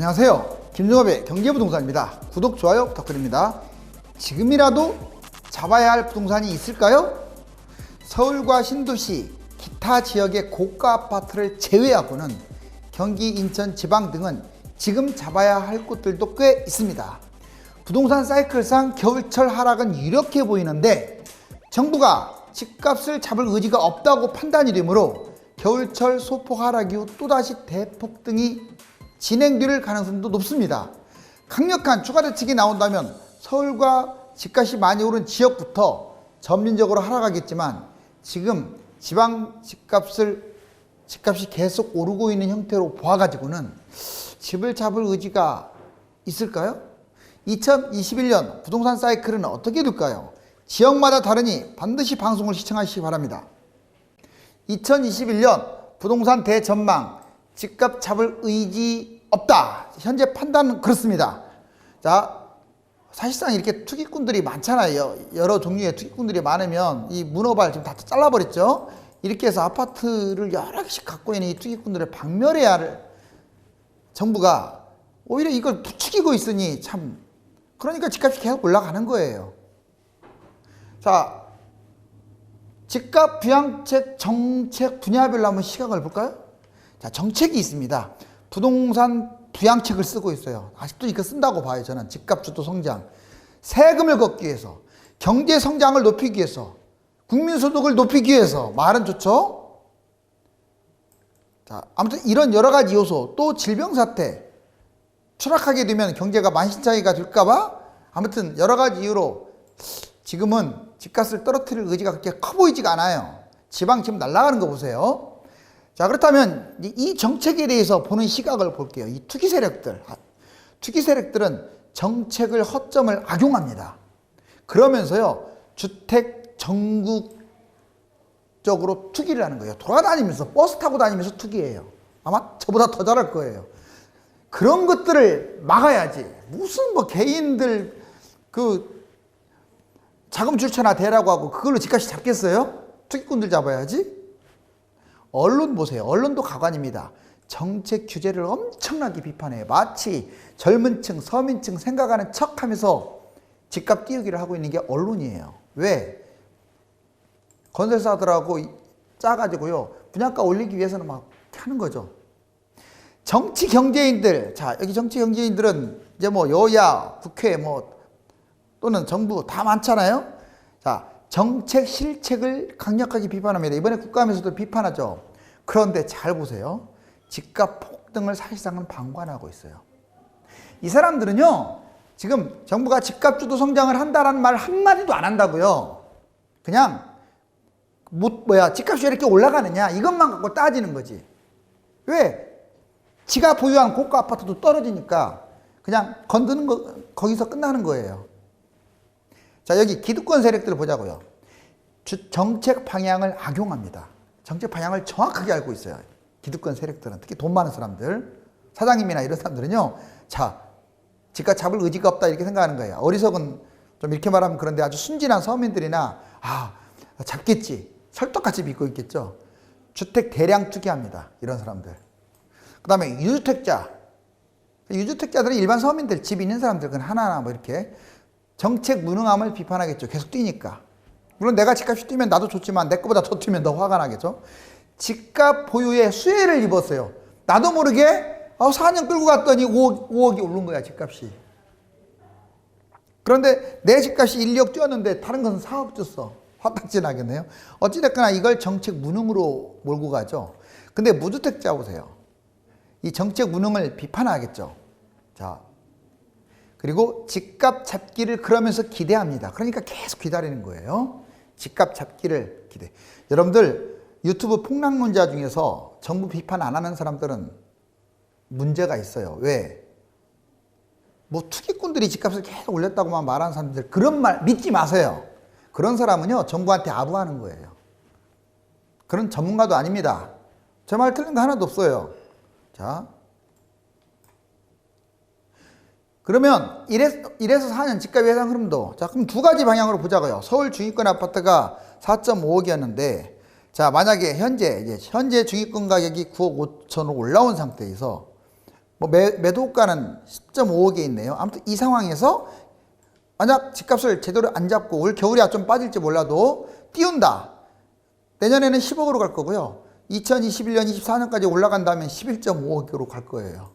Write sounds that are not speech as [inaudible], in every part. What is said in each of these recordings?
안녕하세요. 김종업의 경제부동산입니다. 구독, 좋아요 부탁드립니다. 지금이라도 잡아야 할 부동산이 있을까요? 서울과 신도시, 기타 지역의 고가 아파트를 제외하고는 경기, 인천, 지방 등은 지금 잡아야 할 곳들도 꽤 있습니다. 부동산 사이클상 겨울철 하락은 유력해 보이는데 정부가 집값을 잡을 의지가 없다고 판단이 되므로 겨울철 소폭 하락 이후 또다시 대폭등이 진행될 가능성도 높습니다. 강력한 추가 대책이 나온다면 서울과 집값이 많이 오른 지역부터 점진적으로 하락하겠지만 지금 지방 집값을 집값이 계속 오르고 있는 형태로 보아가지고는 집을 잡을 의지가 있을까요? 2021년 부동산 사이클은 어떻게 될까요? 지역마다 다르니 반드시 방송을 시청하시기 바랍니다. 2021년 부동산 대전망 집값 잡을 의지 없다. 현재 판단은 그렇습니다. 자, 사실상 이렇게 투기꾼들이 많잖아요. 여러 종류의 투기꾼들이 많으면 이 문어발 지금 다 잘라버렸죠. 이렇게 해서 아파트를 여러 개씩 갖고 있는 이 투기꾼들을 박멸해야 할 정부가 오히려 이걸 부추기고 있으니 참 그러니까 집값이 계속 올라가는 거예요. 자, 집값 부양책 정책 분야별로 한번 시각을 볼까요? 자, 정책이 있습니다. 부동산 부양책을 쓰고 있어요. 아직도 이거 쓴다고 봐요. 저는 집값 주도 성장. 세금을 걷기 위해서, 경제 성장을 높이기 위해서, 국민 소득을 높이기 위해서 말은 좋죠. 자, 아무튼 이런 여러 가지 요소, 또 질병 사태, 추락하게 되면 경제가 만신창이가 될까봐 아무튼 여러 가지 이유로 지금은 집값을 떨어뜨릴 의지가 그렇게 커 보이지가 않아요. 지방 지금 날아가는 거 보세요. 자, 그렇다면 이 정책에 대해서 보는 시각을 볼게요. 이 투기 세력들. 아, 투기 세력들은 정책을 허점을 악용합니다. 그러면서요, 주택 전국적으로 투기를 하는 거예요. 돌아다니면서 버스 타고 다니면서 투기해요. 아마 저보다 더 잘할 거예요. 그런 것들을 막아야지. 무슨 뭐 개인들 그 자금 출처나 대라고 하고 그걸로 집값이 잡겠어요? 투기꾼들 잡아야지. 언론 보세요. 언론도 가관입니다. 정책 규제를 엄청나게 비판해요. 마치 젊은 층, 서민층 생각하는 척 하면서 집값 띄우기를 하고 있는 게 언론이에요. 왜? 건설사들하고 짜가지고요. 분양가 올리기 위해서는 막 하는 거죠. 정치 경제인들, 자, 여기 정치 경제인들은 이제 뭐 여야, 국회 뭐 또는 정부 다 많잖아요. 자, 정책 실책을 강력하게 비판합니다. 이번에 국감에서도 비판하죠. 그런데 잘 보세요. 집값 폭등을 사실상은 방관하고 있어요. 이 사람들은요, 지금 정부가 집값 주도 성장을 한다라는 말 한마디도 안 한다고요. 그냥, 뭐, 뭐야, 집값이 왜 이렇게 올라가느냐, 이것만 갖고 따지는 거지. 왜? 지가 보유한 고가 아파트도 떨어지니까 그냥 건드는 거, 거기서 끝나는 거예요. 자, 여기 기득권 세력들을 보자고요. 주, 정책 방향을 악용합니다. 정책 방향을 정확하게 알고 있어요. 기득권 세력들은 특히 돈 많은 사람들, 사장님이나 이런 사람들은요. 자, 집값 잡을 의지가 없다 이렇게 생각하는 거예요. 어리석은 좀 이렇게 말하면 그런데 아주 순진한 서민들이나 아, 잡겠지. 설떡같이 믿고 있겠죠. 주택 대량 투기합니다. 이런 사람들. 그 다음에 유주택자. 유주택자들은 일반 서민들, 집 있는 사람들, 은 하나하나 뭐 이렇게 정책 무능함을 비판하겠죠. 계속 뛰니까. 물론 내가 집값이 뛰면 나도 좋지만 내 거보다 더 뛰면 더 화가 나겠죠. 집값 보유에 수혜를 입었어요. 나도 모르게 어, 4년 끌고 갔더니 5억, 5억이 오른 거야, 집값이. 그런데 내 집값이 1억 뛰었는데 다른 것은 4억 줬어. 화딱지 나겠네요. 어찌됐거나 이걸 정책 무능으로 몰고 가죠. 근데 무주택자 보세요. 이 정책 무능을 비판하겠죠. 자, 그리고 집값 잡기를 그러면서 기대합니다. 그러니까 계속 기다리는 거예요. 집값 잡기를 기대. 여러분들 유튜브 폭락론자 중에서 정부 비판 안 하는 사람들은 문제가 있어요. 왜? 뭐 투기꾼들이 집값을 계속 올렸다고만 말하는 사람들 그런 말 믿지 마세요. 그런 사람은요 정부한테 아부하는 거예요. 그런 전문가도 아닙니다. 제 말 틀린 거 하나도 없어요. 자. 그러면 1에서, 1에서 4년 집값 예상 흐름도 자 그럼 두 가지 방향으로 보자고요. 서울 중위권 아파트가 4.5억이었는데 자 만약에 현재 이제 현재 중위권 가격이 9억 5천으로 올라온 상태에서 뭐 매, 매도가는 10.5억에 있네요. 아무튼 이 상황에서 만약 집값을 제대로 안 잡고 올 겨울이야 좀 빠질지 몰라도 띄운다. 내년에는 10억으로 갈 거고요. 2021년, 24년까지 올라간다면 11.5억으로 갈 거예요.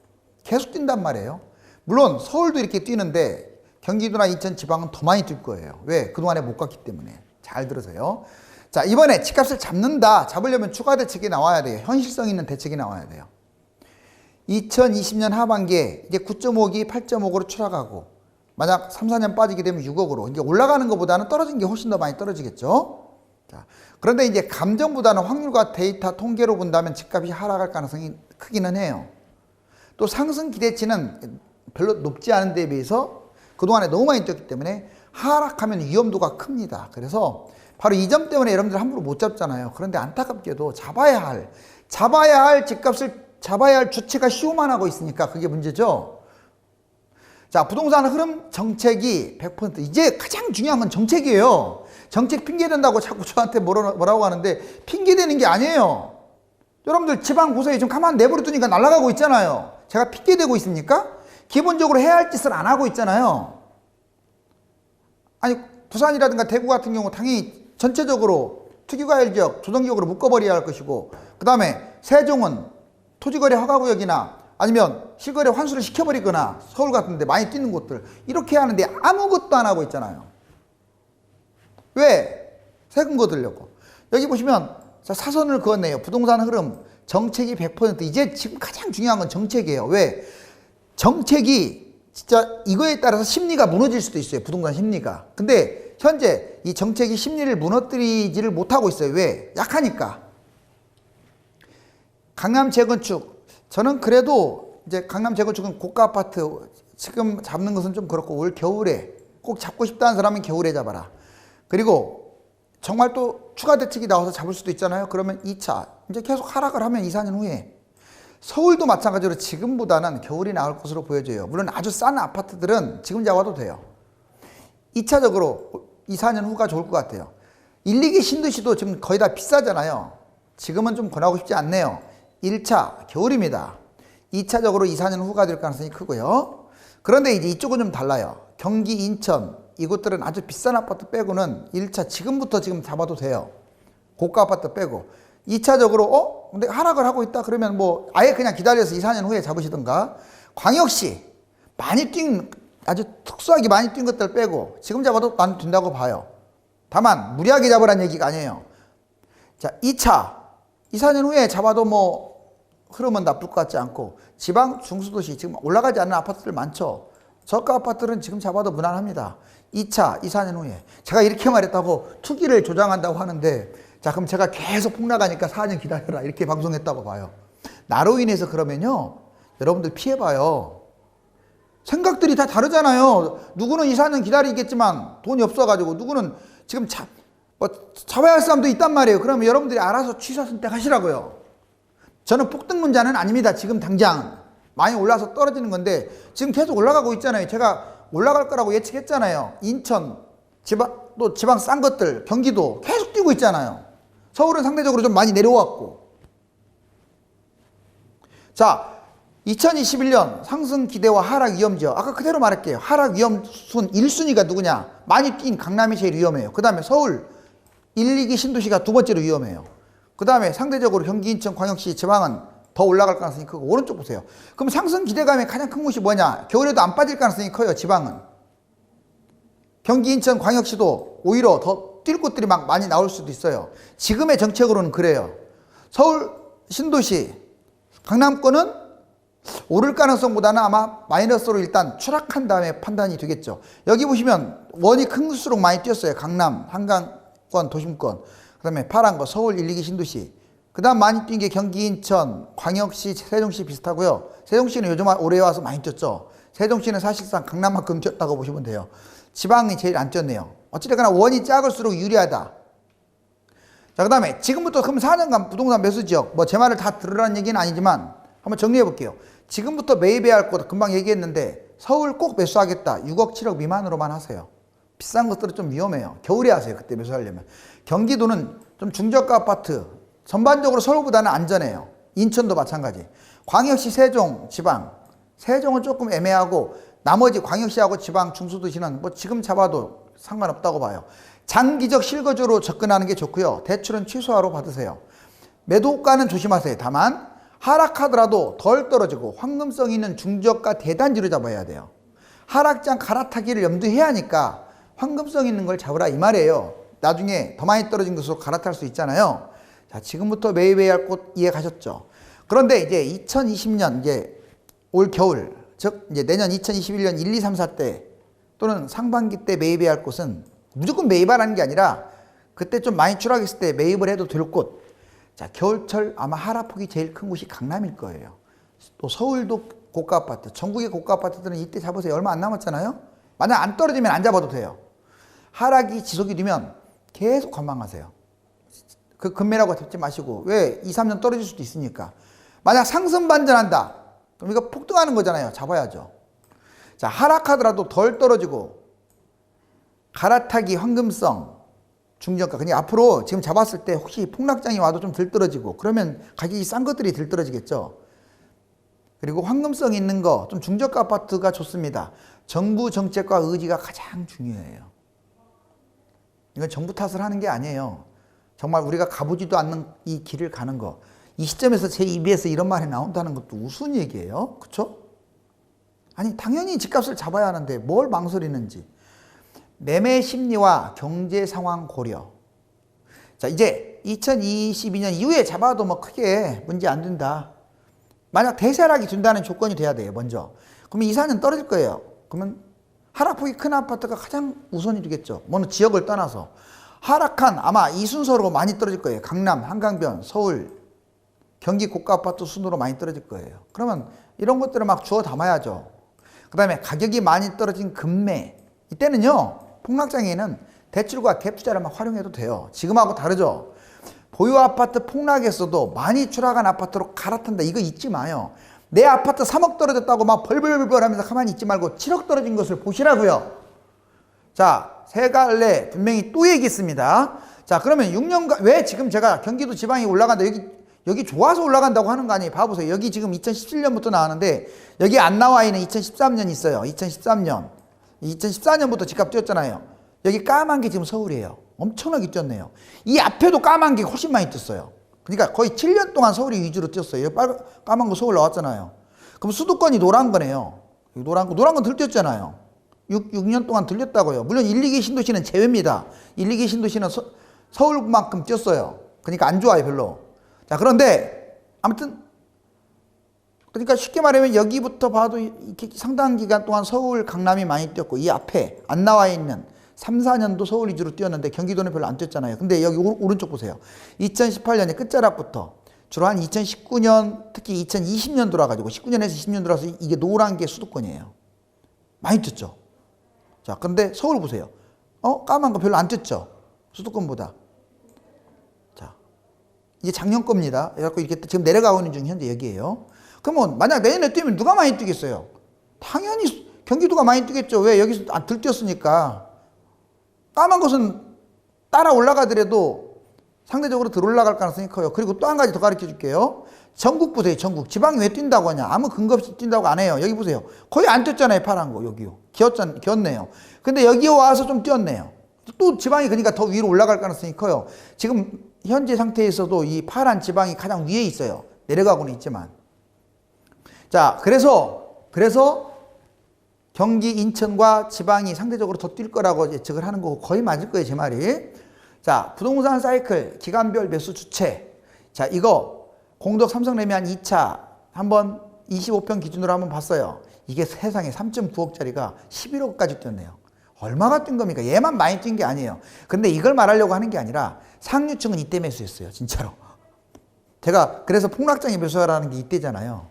계속 뛴단 말이에요. 물론 서울도 이렇게 뛰는데 경기도나 인천 지방은 더 많이 뛸 거예요. 왜? 그동안에 못 갔기 때문에. 잘 들으세요. 자, 이번에 집값을 잡는다. 잡으려면 추가 대책이 나와야 돼요. 현실성 있는 대책이 나와야 돼요. 2020년 하반기에 이제 9.5기 8.5로 추락하고 만약 3, 4년 빠지게 되면 6억으로 이제 올라가는 것보다는 떨어진 게 훨씬 더 많이 떨어지겠죠. 자, 그런데 이제 감정보다는 확률과 데이터 통계로 본다면 집값이 하락할 가능성이 크기는 해요. 또 상승 기대치는 별로 높지 않은 데에 비해서 그동안에 너무 많이 뛰었기 때문에 하락하면 위험도가 큽니다. 그래서 바로 이 점 때문에 여러분들 함부로 못 잡잖아요. 그런데 안타깝게도 잡아야 할, 잡아야 할 집값을 잡아야 할 주체가 시오만 하고 있으니까 그게 문제죠. 자, 부동산 흐름 정책이 100% 이제 가장 중요한 건 정책이에요. 정책 핑계 댄다고 자꾸 저한테 뭐라, 뭐라고 하는데 핑계 대는 게 아니에요. 여러분들 지방 고서에 좀 가만 내버려 두니까 날아가고 있잖아요. 제가 핑계 대고 있습니까? 기본적으로 해야 할 짓을 안 하고 있잖아요. 아니 부산이라든가 대구 같은 경우 당연히 전체적으로 투기과열 지역 조정지역으로 묶어버려야 할 것이고 그 다음에 세종은 토지거래 허가구역이나 아니면 실거래 환수를 시켜버리거나 서울 같은 데 많이 뛰는 곳들 이렇게 하는데 아무것도 안 하고 있잖아요. 왜? 세금 거두려고. 여기 보시면 자, 사선을 그었네요. 부동산 흐름 정책이 100% 이제 지금 가장 중요한 건 정책이에요. 왜? 정책이 진짜 이거에 따라서 심리가 무너질 수도 있어요. 부동산 심리가. 근데 현재 이 정책이 심리를 무너뜨리지를 못하고 있어요. 왜? 약하니까. 강남 재건축. 저는 그래도 이제 강남 재건축은 고가 아파트 지금 잡는 것은 좀 그렇고 올 겨울에 꼭 잡고 싶다는 사람은 겨울에 잡아라. 그리고 정말 또 추가 대책이 나와서 잡을 수도 있잖아요. 그러면 2차 이제 계속 하락을 하면 2, 4년 후에 서울도 마찬가지로 지금보다는 겨울이 나올 것으로 보여져요. 물론 아주 싼 아파트들은 지금 잡아도 돼요. 2차적으로 2, 4년 후가 좋을 것 같아요. 1, 2기 신도시도 지금 거의 다 비싸잖아요. 지금은 좀 권하고 싶지 않네요. 1차 겨울입니다. 2차적으로 2, 4년 후가 될 가능성이 크고요. 그런데 이제 이쪽은 좀 달라요. 경기, 인천 이곳들은 아주 비싼 아파트 빼고는 1차 지금부터 지금 잡아도 돼요. 고가 아파트 빼고. 2차적으로 어? 근데 하락을 하고 있다 그러면 뭐 아예 그냥 기다려서 2, 4년 후에 잡으시던가. 광역시 많이 뛴 아주 특수하게 많이 뛴 것들 빼고 지금 잡아도 난 된다고 봐요. 다만 무리하게 잡으란 얘기가 아니에요. 자, 2차 2, 4년 후에 잡아도 뭐 흐름은 나쁠 것 같지 않고 지방 중수도시 지금 올라가지 않는 아파트들 많죠. 저가 아파트는 지금 잡아도 무난합니다. 2차, 2, 4년 후에. 제가 이렇게 말했다고 투기를 조장한다고 하는데 자, 그럼 제가 계속 폭락하니까 4년 기다려라. 이렇게 방송했다고 봐요. 나로 인해서 그러면요. 여러분들 피해봐요. 생각들이 다 다르잖아요. 누구는 2, 4년 기다리겠지만 돈이 없어가지고 누구는 지금 자, 뭐 잡아야 할 사람도 있단 말이에요. 그러면 여러분들이 알아서 취사 선택하시라고요. 저는 폭등 문자는 아닙니다. 지금 당장 많이 올라서 떨어지는 건데 지금 계속 올라가고 있잖아요. 제가 올라갈 거라고 예측했잖아요. 인천 지방 또 지방 싼 것들 경기도 계속 뛰고 있잖아요. 서울은 상대적으로 좀 많이 내려왔고. 자, 2021년 상승 기대와 하락 위험 지역. 아까 그대로 말할게요. 하락 위험 순 1순위가 누구냐? 많이 뛴 강남이 제일 위험해요. 그 다음에 서울 1, 2기 신도시가 두 번째로 위험해요. 그 다음에 상대적으로 경기, 인천, 광역시, 지방은 더 올라갈 가능성이 크고 오른쪽 보세요. 그럼 상승 기대감의 가장 큰 곳이 뭐냐? 겨울에도 안 빠질 가능성이 커요. 지방은. 경기, 인천, 광역시도 오히려 더 뛸 곳들이 막 많이 나올 수도 있어요. 지금의 정책으로는 그래요. 서울 신도시, 강남권은 오를 가능성보다는 아마 마이너스로 일단 추락한 다음에 판단이 되겠죠. 여기 보시면 원이 큰 수록 많이 뛰었어요. 강남, 한강권, 도심권. 그 다음에 파란 거 서울 1, 2기 신도시. 그 다음 많이 뛴 게 경기, 인천, 광역시, 세종시 비슷하고요. 세종시는 요즘 올해 와서 많이 뛰었죠. 세종시는 사실상 강남만큼 뛰었다고 보시면 돼요. 지방이 제일 안 뛰었네요. 어찌됐거나 원이 작을수록 유리하다. 자, 그 다음에 지금부터 그럼 4년간 부동산 매수 지역, 뭐 제 말을 다 들으라는 얘기는 아니지만 한번 정리해 볼게요. 지금부터 매입해야 할곳 금방 얘기했는데 서울 꼭 매수하겠다. 6억, 7억 미만으로만 하세요. 비싼 것들은 좀 위험해요. 겨울에 하세요. 그때 매수하려면. 경기도는 좀 중저가 아파트, 전반적으로 서울보다는 안전해요. 인천도 마찬가지. 광역시 세종 지방 세종은 조금 애매하고 나머지 광역시하고 지방 중수도시는 뭐 지금 잡아도 상관없다고 봐요. 장기적 실거주로 접근하는 게 좋고요. 대출은 최소화로 받으세요. 매도가는 조심하세요. 다만 하락하더라도 덜 떨어지고 황금성 있는 중저가 대단지로 잡아야 돼요. 하락장 갈아타기를 염두해야 하니까 황금성 있는 걸 잡으라 이 말이에요. 나중에 더 많이 떨어진 것으로 갈아탈 수 있잖아요. 자, 지금부터 매입해야 할 곳 이해 가셨죠? 그런데 이제 2020년 이제 올 겨울 즉 이제 내년 2021년 1, 2, 3, 4때 또는 상반기 때 매입해야 할 곳은 무조건 매입하라는 게 아니라 그때 좀 많이 추락했을 때 매입을 해도 될 곳. 자, 겨울철 아마 하락폭이 제일 큰 곳이 강남일 거예요. 또 서울도 고가 아파트, 전국의 고가 아파트들은 이때 잡으세요. 얼마 안 남았잖아요. 만약 안 떨어지면 안 잡아도 돼요. 하락이 지속이 되면 계속 관망하세요. 그 금매라고 잡지 마시고 왜 2, 3년 떨어질 수도 있으니까. 만약 상승 반전한다. 그럼 이거 폭등하는 거잖아요. 잡아야죠. 자, 하락하더라도 덜 떨어지고 갈아타기 황금성 중저가 그냥 앞으로 지금 잡았을 때 혹시 폭락장이 와도 좀 덜 떨어지고 그러면 가격이 싼 것들이 덜 떨어지겠죠. 그리고 황금성 있는 거 좀 중저가 아파트가 좋습니다. 정부 정책과 의지가 가장 중요해요. 이건 정부 탓을 하는 게 아니에요. 정말 우리가 가보지도 않는 이 길을 가는 거. 이 시점에서 제 입에서 이런 말이 나온다는 것도 우스운 얘기예요. 그렇죠? 아니 당연히 집값을 잡아야 하는데 뭘 망설이는지. 매매 심리와 경제 상황 고려. 자, 이제 2022년 이후에 잡아도 뭐 크게 문제 안 된다. 만약 대세락이 준다는 조건이 돼야 돼요, 먼저. 그러면 이사는 떨어질 거예요. 그러면 하락폭이 큰 아파트가 가장 우선이 되겠죠. 뭐는 지역을 떠나서. 하락한 아마 이 순서로 많이 떨어질 거예요. 강남, 한강변, 서울, 경기 고가 아파트 순으로 많이 떨어질 거예요. 그러면 이런 것들을 막 주워 담아야죠. 그 다음에 가격이 많이 떨어진 금매. 이때는요, 폭락장에는 대출과 갭 투자를 막 활용해도 돼요. 지금하고 다르죠. 보유 아파트 폭락했어도 많이 추락한 아파트로 갈아탄다. 이거 잊지 마요. 내 아파트 3억 떨어졌다고 막 벌벌벌 하면서 가만히 있지 말고 7억 떨어진 것을 보시라고요. 자, 세 갈래 분명히 또 얘기했습니다. 자, 그러면 6년간 왜 지금 제가 경기도 지방이 올라간다. 여기 여기 좋아서 올라간다고 하는 거 아니에요. 봐보세요. 여기 지금 2017년부터 나왔는데 여기 안 나와 있는 2013년 있어요. 2013년. 2014년부터 집값 뛰었잖아요. 여기 까만 게 지금 서울이에요. 엄청나게 뛰었네요. 이 앞에도 까만 게 훨씬 많이 뛰었어요. 그러니까 거의 7년 동안 서울이 위주로 뛰었어요. 빨 까만 거 서울 나왔잖아요. 그럼 수도권이 노란 거네요. 노란 거, 노란 건 들렸잖아요. 6, 6년 동안 들렸다고요. 물론 1, 2기 신도시는 제외입니다. 1, 2기 신도시는 서, 서울만큼 뛰었어요. 그러니까 안 좋아요, 별로. 자, 그런데 아무튼 그러니까 쉽게 말하면 여기부터 봐도 상당한 기간 동안 서울, 강남이 많이 뛰었고 이 앞에 안 나와 있는 3, 4년도 서울 위주로 뛰었는데 경기도는 별로 안 뛰었잖아요. 근데 여기 오, 른쪽 보세요. 2018년의 끝자락부터 주로 한 2019년 특히 2020년 돌아가지고 19년에서 20년 돌아서 이게 노란 게 수도권이에요. 많이 뛰었죠. 자, 근데 서울 보세요. 어? 까만 거 별로 안 뛰었죠. 수도권보다. 자, 이게 작년 겁니다. 그래갖고 이렇게 지금 내려가고 있는 중 현재 여기에요. 그러면 만약 내년에 뛰면 누가 많이 뛰겠어요? 당연히 경기도가 많이 뛰겠죠. 왜 여기서 안 들뛰었으니까. 까만 것은 따라 올라가더라도 상대적으로 덜 올라갈 가능성이 커요. 그리고 또 한 가지 더 가르쳐 줄게요. 전국 보세요. 전국. 지방이 왜 뛴다고 하냐. 아무 근거 없이 뛴다고 안 해요. 여기 보세요. 거의 안 뛰었잖아요. 파란 거. 여기요. 기었잖, 기었네요. 근데 여기 와서 좀 뛰었네요. 또 지방이 그러니까 더 위로 올라갈 가능성이 커요. 지금 현재 상태에서도 이 파란 지방이 가장 위에 있어요. 내려가고는 있지만. 자, 그래서, 그래서 경기, 인천과 지방이 상대적으로 더 뛸 거라고 예측을 하는 거고 거의 맞을 거예요, 제 말이. 자, 부동산 사이클, 기간별 매수 주체. 자, 이거 공덕 삼성 레미안 2차 한번 25평 기준으로 한번 봤어요. 이게 세상에 3.9억짜리가 11억까지 뛰었네요. 얼마가 뛴 겁니까? 얘만 많이 뛴 게 아니에요. 근데 이걸 말하려고 하는 게 아니라 상류층은 이때 매수했어요, 진짜로. 제가 그래서 폭락장에 매수하라는 게 이때잖아요.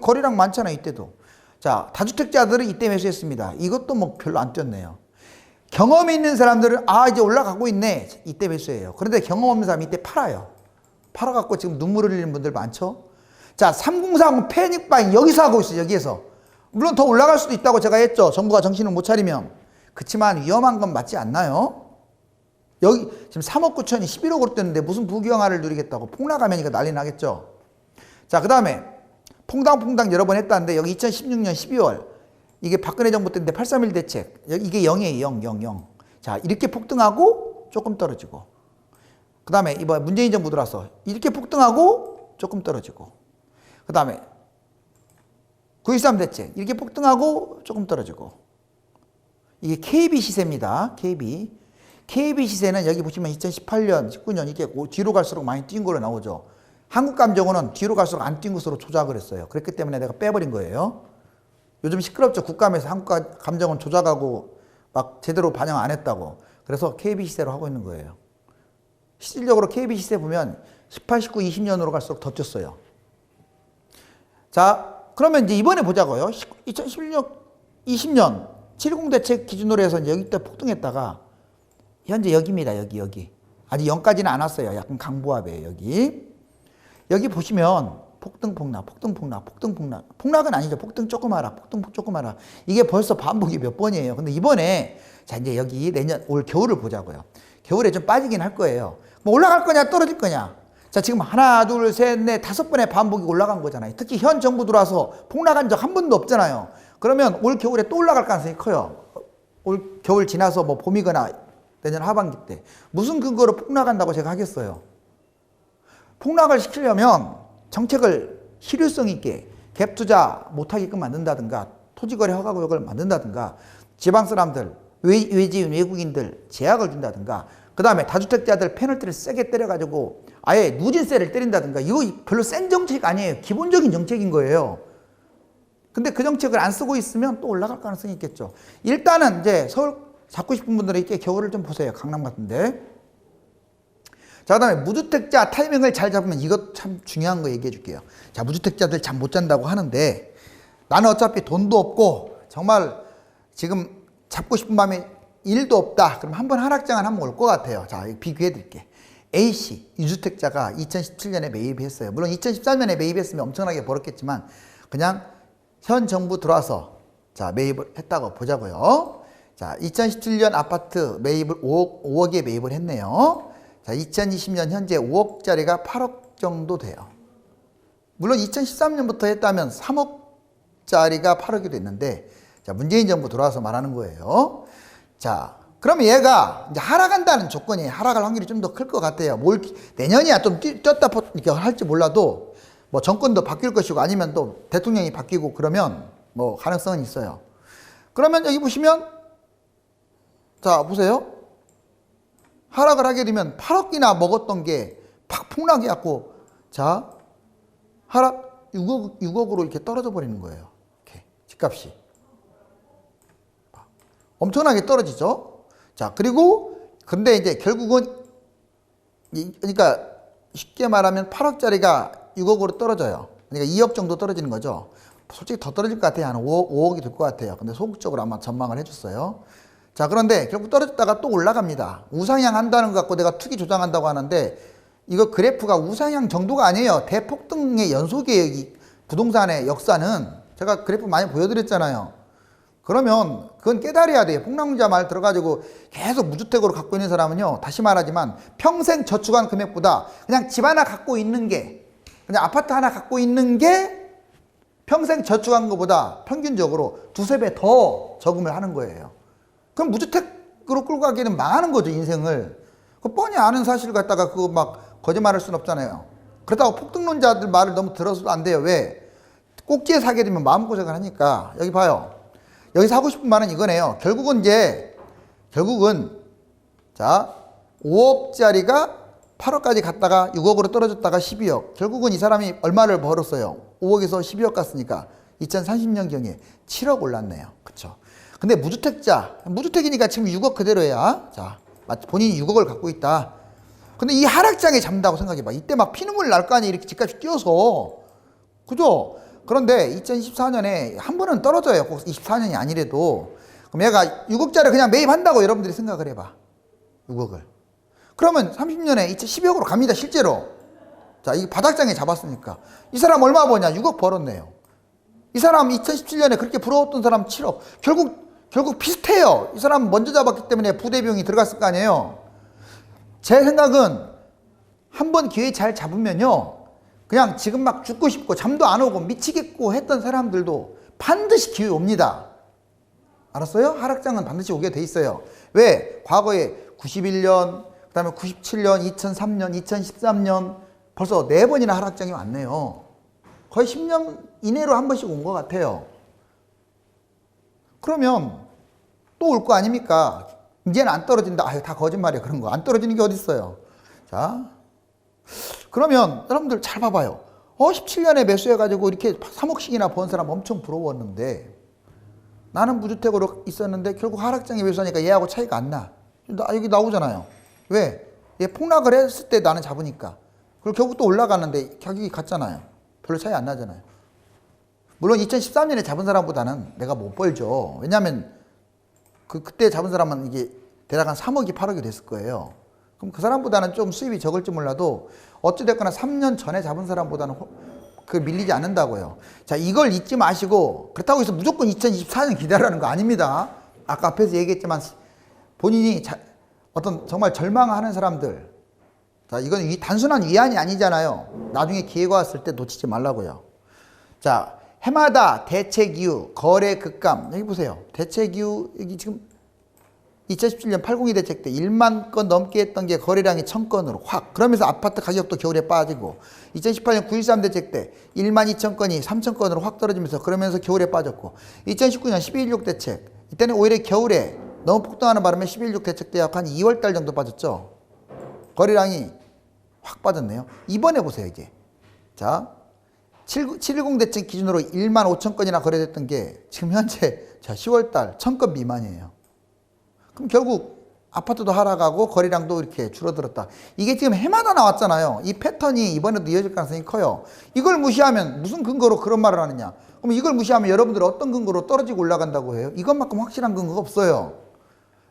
거리랑 많잖아요, 이때도. 자, 다주택자들은 이때 매수했습니다. 이것도 뭐 별로 안 뛰었네요. 경험이 있는 사람들은 아, 이제 올라가고 있네. 이때 매수해요. 그런데 경험 없는 사람이 이때 팔아요. 팔아갖고 지금 눈물 흘리는 분들 많죠? 자, 3040 패닉바잉 여기서 하고 있어요, 여기에서. 물론 더 올라갈 수도 있다고 제가 했죠. 정부가 정신을 못 차리면. 그렇지만 위험한 건 맞지 않나요? 여기 지금 3억 9천이 11억으로 뛰었는데 무슨 부경화를 누리겠다고 폭락하면 이거 난리 나겠죠. 자, 그 다음에 퐁당퐁당 여러 번 했다는데 여기 2016년 12월 이게 박근혜 정부 때인데 831 대책 이게 0이에요 0 0 0. 자 이렇게 폭등하고 조금 떨어지고 그 다음에 이번 문재인 정부 들어와서 이렇게 폭등하고 조금 떨어지고 그 다음에 9.13 대책 이렇게 폭등하고 조금 떨어지고 이게 KB 시세입니다. KB. KB 시세는 여기 보시면 2018년, 19년 이게 뒤로 갈수록 많이 뛴 걸로 나오죠. 한국 감정원은 뒤로 갈수록 안 뛴 것으로 조작을 했어요. 그렇기 때문에 내가 빼버린 거예요. 요즘 시끄럽죠. 국감에서 한국 감정원 조작하고 막 제대로 반영 안 했다고. 그래서 KB 시세로 하고 있는 거예요. 실질적으로 KB 시세 보면 18, 19, 20년으로 갈수록 더 쪘어요. 자, 그러면 이제 이번에 보자고요. 2016, 20년 70 대책 기준으로 해서 여기 때 폭등했다가 현재 여기입니다. 여기 여기. 아직 0까지는 안 왔어요. 약간 강보합이에요. 여기. 여기 보시면 폭등 폭락, 폭등 폭락, 폭등 폭락. 폭락은 아니죠. 폭등 조금 하라, 폭등 조금 하라. 이게 벌써 반복이 몇 번이에요. 근데 이번에 자 이제 여기 내년 올 겨울을 보자고요. 겨울에 좀 빠지긴 할 거예요. 뭐 올라갈 거냐 떨어질 거냐. 자 지금 하나 둘 셋 넷 다섯 번의 반복이 올라간 거잖아요. 특히 현 정부 들어와서 폭락한 적 한 번도 없잖아요. 그러면 올 겨울에 또 올라갈 가능성이 커요. 올 겨울 지나서 뭐 봄이거나 내년 하반기 때. 무슨 근거로 폭락한다고 제가 하겠어요. 폭락을 시키려면 정책을 실효성 있게 갭 투자 못하게끔 만든다든가 토지거래 허가 구역을 만든다든가 지방 사람들 외, 외지인 외국인들 제약을 준다든가 그 다음에 다주택자들 페널티를 세게 때려가지고 아예 누진세를 때린다든가 이거 별로 센 정책 아니에요. 기본적인 정책인 거예요. 근데 그 정책을 안 쓰고 있으면 또 올라갈 가능성이 있겠죠. 일단은 이제 서울 잡고 싶은 분들은 이렇게 겨울을 좀 보세요 강남 같은데 자, 그 다음에 무주택자 타이밍을 잘 잡으면 이것 참 중요한 거 얘기해 줄게요. 자, 무주택자들 잠 못 잔다고 하는데 나는 어차피 돈도 없고 정말 지금 잡고 싶은 마음에 일도 없다. 그럼 한번 하락장은 한번 올 것 같아요. 자, 비교해 드릴게. A씨, 유주택자가 2017년에 매입했어요. 물론 2014년에 매입했으면 엄청나게 벌었겠지만 그냥 현 정부 들어와서 자, 매입을 했다고 보자고요. 자, 2017년 아파트 매입을 5억, 5억에 매입을 했네요. 자, 2020년 현재 5억짜리가 8억 정도 돼요. 물론 2013년부터 했다면 3억짜리가 8억이 됐는데, 자, 문재인 정부 들어와서 말하는 거예요. 자, 그러면 얘가 이제 하락한다는 조건이 하락할 확률이 좀 더 클 것 같아요. 뭘, 내년이야 좀 뛰, 뛰었다 뻗- 이렇게 할지 몰라도 뭐 정권도 바뀔 것이고 아니면 또 대통령이 바뀌고 그러면 뭐 가능성은 있어요. 그러면 여기 보시면 자, 보세요. 하락을 하게 되면 8억이나 먹었던 게 팍 폭락해 갖고 자 하락 6억 6억으로 이렇게 떨어져 버리는 거예요. 이렇게 집값이 엄청나게 떨어지죠. 자 그리고 근데 이제 결국은 이- 그러니까 쉽게 말하면 8억짜리가 6억으로 떨어져요. 그러니까 2억 정도 떨어지는 거죠. 솔직히 더 떨어질 것 같아요. 한 5억, 5억이 될 것 같아요. 근데 소극적으로 아마 전망을 해줬어요. 자, 그런데 결국 떨어졌다가 또 올라갑니다. 우상향 한다는 것 갖고 내가 투기 조장한다고 하는데 이거 그래프가 우상향 정도가 아니에요. 대폭등의 연속이에요. 이 부동산의 역사는. 제가 그래프 많이 보여드렸잖아요. 그러면 그건 깨달아야 돼요. 폭락자 말 들어가지고 계속 무주택으로 갖고 있는 사람은요. 다시 말하지만 평생 저축한 금액보다 그냥 집 하나 갖고 있는 게 그냥 아파트 하나 갖고 있는 게 평생 저축한 것보다 평균적으로 두세 배 더 저금을 하는 거예요. 그럼 무주택으로 끌고 가기에는 망하는 거죠, 인생을. 그 뻔히 아는 사실을 갖다가 그거 막 거짓말할 수는 없잖아요. 그렇다고 폭등론자들 말을 너무 들어서도 안 돼요. 왜? 꼭지에 사게 되면 마음고생을 하니까. 여기 봐요. 여기 사고 싶은 말은 이거네요. 결국은 이제, 결국은, 자, 5억짜리가 8억까지 갔다가 6억으로 떨어졌다가 12억. 결국은 이 사람이 얼마를 벌었어요? 5억에서 12억 갔으니까 2030년경에 7억 올랐네요. 그쵸? 근데 무주택자, 무주택이니까 지금 6억 그대로야. 자, 본인이 6억을 갖고 있다. 근데 이 하락장에 잠다고 생각해봐. 이때 막 피눈물 날 거 아니야. 이렇게 집값이 뛰어서. 그죠? 그런데 2014년에 한 번은 떨어져요. 꼭 24년이 아니래도. 그럼 얘가 6억짜리 그냥 매입한다고 여러분들이 생각을 해봐. 6억을. 그러면 30년에 2012억으로 갑니다. 실제로. 자, 이 바닥장에 잡았으니까. 이 사람 얼마 버냐? 6억 벌었네요. 이 사람 2017년에 그렇게 부러웠던 사람 7억. 결국, 결국 비슷해요. 이 사람 먼저 잡았기 때문에 부대비용이 들어갔을 거 아니에요. 제 생각은 한 번 기회 잘 잡으면요. 그냥 지금 막 죽고 싶고 잠도 안 오고 미치겠고 했던 사람들도 반드시 기회 옵니다. 알았어요? 하락장은 반드시 오게 돼 있어요. 왜? 과거에 91년, 그 다음에 97년, 2003년, 2013년 벌써 네 번이나 하락장이 왔네요. 거의 10년 이내로 한 번씩 온 것 같아요. 그러면 또 올 거 아닙니까? 이제는 안 떨어진다. 아유, 다 거짓말이야. 그런 거. 안 떨어지는 게 어딨어요. 자. 그러면 여러분들 잘 봐봐요. 어, 17년에 매수해가지고 이렇게 3억씩이나 번 사람 엄청 부러웠는데 나는 무주택으로 있었는데 결국 하락장에 매수하니까 얘하고 차이가 안 나. 나 여기 나오잖아요. 왜? 얘 폭락을 했을 때 나는 잡으니까. 그리고 결국 또 올라가는데 가격이 같잖아요. 별로 차이 안 나잖아요. 물론 2013년에 잡은 사람보다는 내가 못 벌죠. 왜냐하면 그 그때 잡은 사람은 이게 대략 한 3억이 8억이 됐을 거예요. 그럼 그 사람보다는 좀 수입이 적을지 몰라도 어찌됐거나 3년 전에 잡은 사람보다는 호- 그 밀리지 않는다고요. 자, 이걸 잊지 마시고 그렇다고 해서 무조건 2024년 기다라는 거 아닙니다. 아까 앞에서 얘기했지만 본인이 자- 어떤 정말 절망하는 사람들 자, 이건 위- 단순한 위안이 아니잖아요. 나중에 기회가 왔을 때 놓치지 말라고요. 자, 해마다 대책 이후 거래 급감 여기 보세요. 대책 이후 여기 지금 2017년 802 대책 때 1만 건 넘게 했던 게 거래량이 1000건으로 확 그러면서 아파트 가격도 겨울에 빠지고 2018년 9.13 대책 때 1만 2천 건이 3천 건으로 확 떨어지면서 그러면서 겨울에 빠졌고 2019년 12.16 대책 이때는 오히려 겨울에 너무 폭등하는 바람에 12.16 대책 때 약 한 2월 달 정도 빠졌죠. 거래량이 확 빠졌네요. 이번에 보세요, 이제. 자, 710 대책 기준으로 1만 5천 건이나 거래됐던 게 지금 현재 자, 10월 달 1000건 미만이에요. 그럼 결국 아파트도 하락하고 거래량도 이렇게 줄어들었다. 이게 지금 해마다 나왔잖아요. 이 패턴이 이번에도 이어질 가능성이 커요. 이걸 무시하면 무슨 근거로 그런 말을 하느냐? 그럼 이걸 무시하면 여러분들 어떤 근거로 떨어지고 올라간다고 해요? 이것만큼 확실한 근거가 없어요.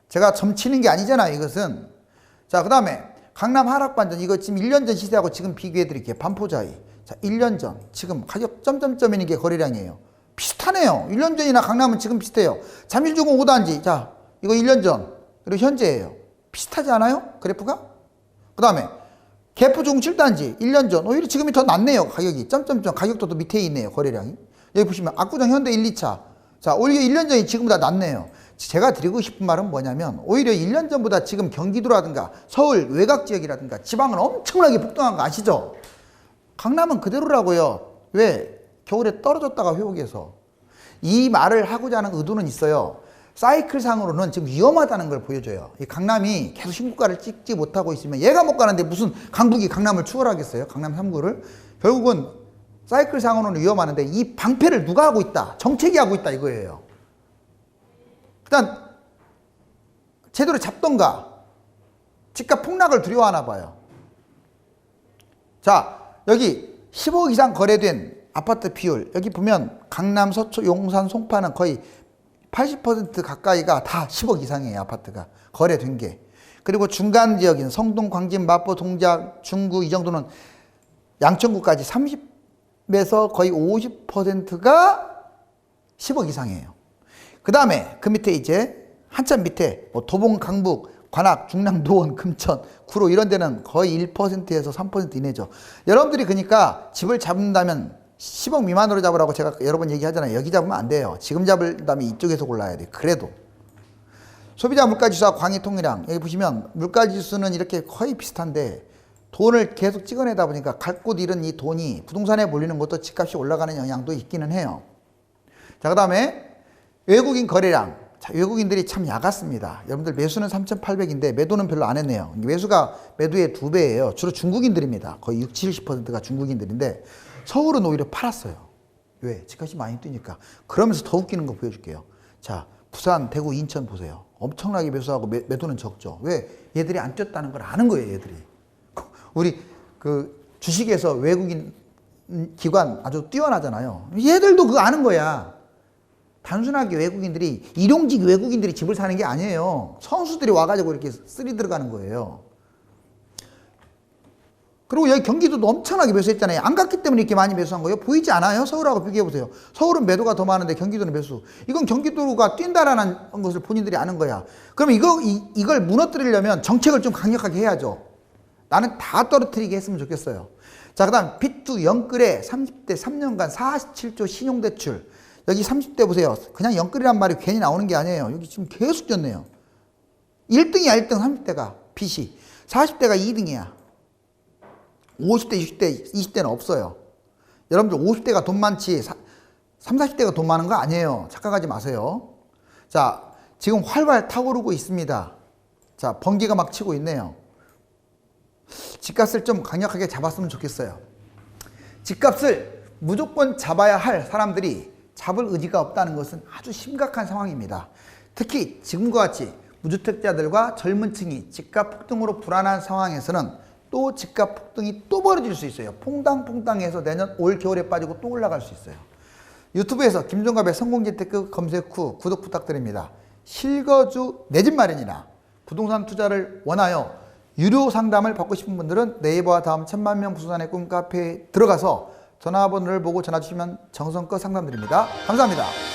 제가 점치는 게 아니잖아요, 이것은. 자, 그 다음에 강남 하락 반전. 이거 지금 1년 전 시세하고 지금 비교해 드릴게요. 반포 자이. 자, 1년 전. 지금 가격 점점점이는 게 거래량이에요. 비슷하네요. 1년 전이나 강남은 지금 비슷해요. 잠실중공 5단지. 자, 이거 1년 전. 그리고 현재예요. 비슷하지 않아요? 그래프가? 그 다음에 개포중 7단지 1년 전. 오히려 지금이 더 낫네요. 가격이. 점점점. 가격도 더 밑에 있네요. 거래량이. 여기 보시면 압구정 현대 1, 2차. 자, 오히려 1년 전이 지금보다 낫네요. 제가 드리고 싶은 말은 뭐냐면 오히려 1년 전보다 지금 경기도라든가 서울 외곽 지역이라든가 지방은 엄청나게 폭등한 거 아시죠? 강남은 그대로라고요. 왜? 겨울에 떨어졌다가 회복해서. 이 말을 하고자 하는 의도는 있어요. 사이클상으로는 지금 위험하다는 걸 보여줘요. 이 강남이 계속 신고가를 찍지 못하고 있으면 얘가 못 가는데 무슨 강북이 강남을 추월하겠어요? 강남 3구를. 결국은 사이클상으로는 위험하는데 이 방패를 누가 하고 있다? 정책이 하고 있다 이거예요. 일단 제대로 잡던가 집값 폭락을 두려워하나 봐요. 자, 여기 10억 이상 거래된 아파트 비율 여기 보면 강남, 서초, 용산, 송파는 거의 80% 가까이가 다 10억 이상이에요 아파트가 거래된 게. 그리고 중간 지역인 성동, 광진, 마포, 동작, 중구 이 정도는 양천구까지 30에서 거의 50%가 10억 이상이에요. 그 다음에 그 밑에 이제 한참 밑에 뭐 도봉, 강북, 관악, 중랑, 노원, 금천, 구로 이런 데는 거의 1%에서 3% 이내죠. 여러분들이 그러니까 집을 잡는다면 10억 미만으로 잡으라고 제가 여러 번 얘기하잖아요. 여기 잡으면 안 돼요. 지금 잡으려면 이쪽에서 골라야 돼. 그래도. 소비자 물가지수와 통일량 여기 보시면 물가지수는 이렇게 거의 비슷한데 돈을 계속 찍어내다 보니까 갈 곳 잃은 이 돈이 부동산에 몰리는 것도 집값이 올라가는 영향도 있기는 해요. 자, 그 다음에 외국인 거래량. 자, 외국인들이 참 야갔습니다. 여러분들 매수는 3,800인데 매도는 별로 안 했네요. 매수가 매도의 두 배예요. 주로 중국인들입니다. 거의 60, 70%가 중국인들인데 서울은 오히려 팔았어요. 왜? 집값이 많이 뛰니까. 그러면서 더 웃기는 거 보여줄게요. 자, 부산, 대구, 인천 보세요. 엄청나게 매수하고 매, 매도는 적죠. 왜? 얘들이 안 뛰었다는 걸 아는 거예요, 얘들이. [laughs] 우리 그 주식에서 외국인 기관 아주 뛰어나잖아요. 얘들도 그거 아는 거야. 단순하게 외국인들이 일용직 외국인들이 집을 사는 게 아니에요. 선수들이 와가지고 이렇게 쓰리 들어가는 거예요. 그리고 여기 경기도도 엄청나게 매수했잖아요. 안 갔기 때문에 이렇게 많이 매수한 거예요. 보이지 않아요? 서울하고 비교해 보세요. 서울은 매도가 더 많은데 경기도는 매수. 이건 경기도가 뛴다라는 것을 본인들이 아는 거야. 그럼 이거 이, 이걸 무너뜨리려면 정책을 좀 강력하게 해야죠. 나는 다 떨어뜨리게 했으면 좋겠어요. 자, 그 다음 빚두 영끌에 30대 3년간 47조 신용대출. 여기 30대 보세요. 그냥 영끌이란 말이 괜히 나오는 게 아니에요. 여기 지금 계속 졌네요. 1등이야, 1등 30대가 빚이. 40대가 2등이야. 50대, 60대, 20대는 없어요. 여러분들 50대가 돈 많지 3, 40대가 돈 많은 거 아니에요. 착각하지 마세요. 자, 지금 활활 타오르고 있습니다. 자, 번개가 막 치고 있네요. 집값을 좀 강력하게 잡았으면 좋겠어요. 집값을 무조건 잡아야 할 사람들이 잡을 의지가 없다는 것은 아주 심각한 상황입니다. 특히 지금과 같이 무주택자들과 젊은 층이 집값 폭등으로 불안한 상황에서는 또 집값 폭등이 또 벌어질 수 있어요. 퐁당퐁당해서 내년 올 겨울에 빠지고 또 올라갈 수 있어요. 유튜브에서 김종갑의 성공재테크 검색 후 구독 부탁드립니다. 실거주 내 집 마련이나 부동산 투자를 원하여 유료 상담을 받고 싶은 분들은 네이버와 다음 천만 명 부동산의 꿈 카페에 들어가서 전화번호를 보고 전화 주시면 정성껏 상담드립니다. 감사합니다.